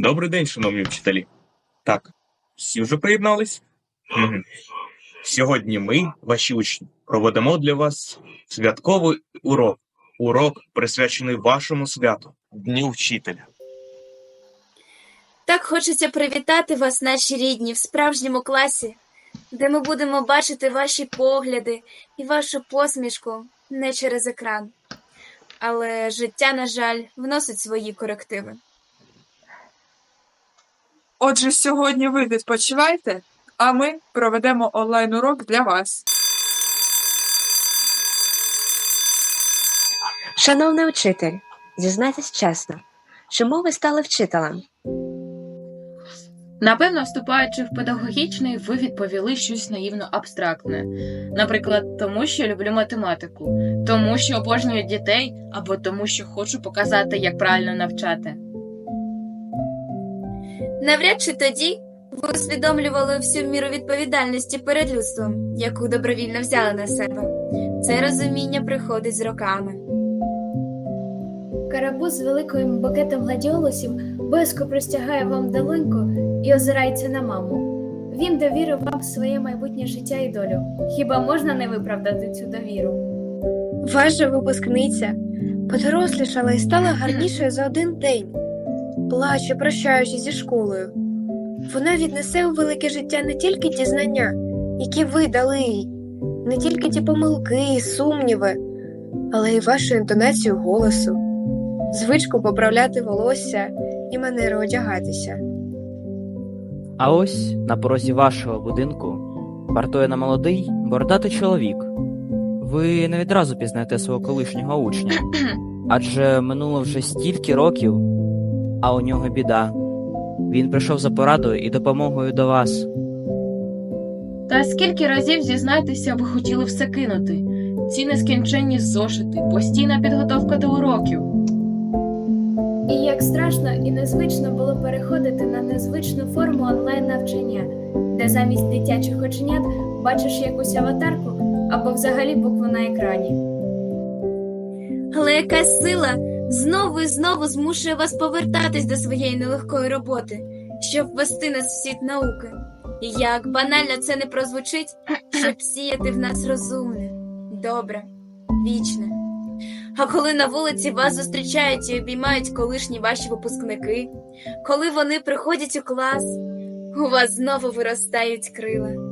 Добрий день, шановні вчителі. Так, всі вже приєднались? Сьогодні ми, ваші учні, проведемо для вас святковий урок. Урок присвячений вашому святу, Дню вчителя. Так хочеться привітати вас, наші рідні, в справжньому класі, де ми будемо бачити ваші погляди і вашу посмішку не через екран. Але життя, на жаль, вносить свої корективи. Отже, сьогодні ви відпочивайте, а ми проведемо онлайн-урок для вас. Шановний вчитель, зізнайтесь чесно, чому ви стали вчителем? Напевно, вступаючи в педагогічний, ви відповіли щось наївно абстрактне. Наприклад, тому що люблю математику, тому що обожнюю дітей, або тому, що хочу показати, як правильно навчати. Навряд чи тоді ви усвідомлювали всю міру відповідальності перед людством, яку добровільно взяли на себе. Це розуміння приходить з роками. Карабус з великим букетом гладіолусів боязко простягає вам долоньку і озирається на маму. Він довірив вам своє майбутнє життя і долю. Хіба можна не виправдати цю довіру? Ваша випускниця подорослішала і стала гарнішою за один день, плаче, прощаючись зі школою. Вона віднесе у велике життя не тільки ті знання, які ви дали їй, не тільки ті помилки і сумніви, але й вашу інтонацію голосу, звичку поправляти волосся і манеру одягатися. А ось на порозі вашого будинку вартує на молодий бородатий чоловік. Ви не відразу пізнаєте свого колишнього учня, адже минуло вже стільки років, а у нього біда. Він прийшов за порадою і допомогою до вас. Та скільки разів зізнайтеся, ви хотіли все кинути? Ці нескінченні зошити, постійна підготовка до уроків. І як страшно і незвично було переходити на незвичну форму онлайн-навчання, де замість дитячих оченят бачиш якусь аватарку або взагалі букву на екрані. Але якась сила знову і знову змушує вас повертатись до своєї нелегкої роботи, щоб ввести нас в світ науки. І як банально це не прозвучить, щоб сіяти в нас розумне, добре, вічне. А коли на вулиці вас зустрічають і обіймають колишні ваші випускники, коли вони приходять у клас, у вас знову виростають крила.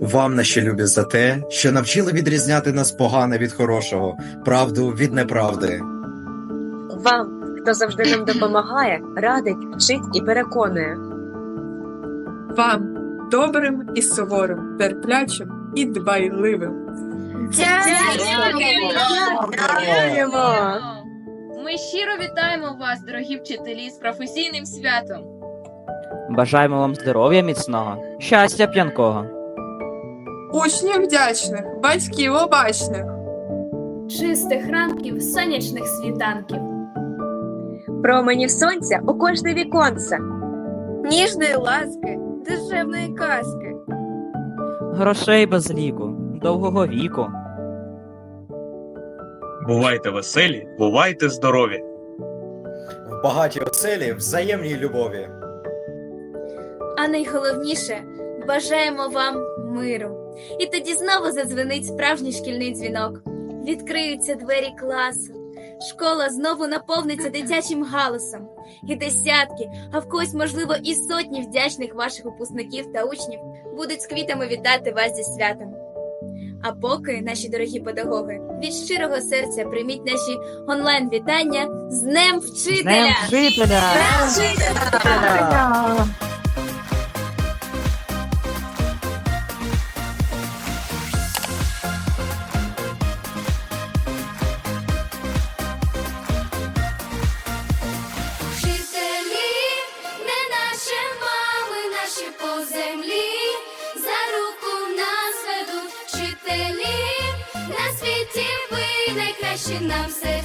Вам наші любі за те, що навчили відрізняти нас погане від хорошого, правду від неправди. Вам, хто завжди нам допомагає, радить, вчить і переконує. Вам добрим і суворим, терплячим і дбайливим. Дякуємо! Ми щиро вітаємо вас, дорогі вчителі, з професійним святом. Бажаємо вам здоров'я міцного, щастя п'янкого. Учнів вдячних, батьків обачних. Чистих ранків, сонячних світанків. Променів сонця у кожне віконце. Ніжної ласки, душевної казки. Грошей без ліку, довгого віку. Бувайте веселі, бувайте здорові! В багатій оселі взаємній любові. А найголовніше бажаємо вам миру. І тоді знову задзвенить справжній шкільний дзвінок. Відкриються двері класу. Школа знову наповниться дитячим галасом. І десятки, а в когось, можливо, і сотні вдячних ваших випускників та учнів будуть з квітами вітати вас зі святом. А поки, наші дорогі педагоги, від щирого серця прийміть наші онлайн-вітання з Днем Вчителя! вчителя! Вчителі, найкращі нам віддають.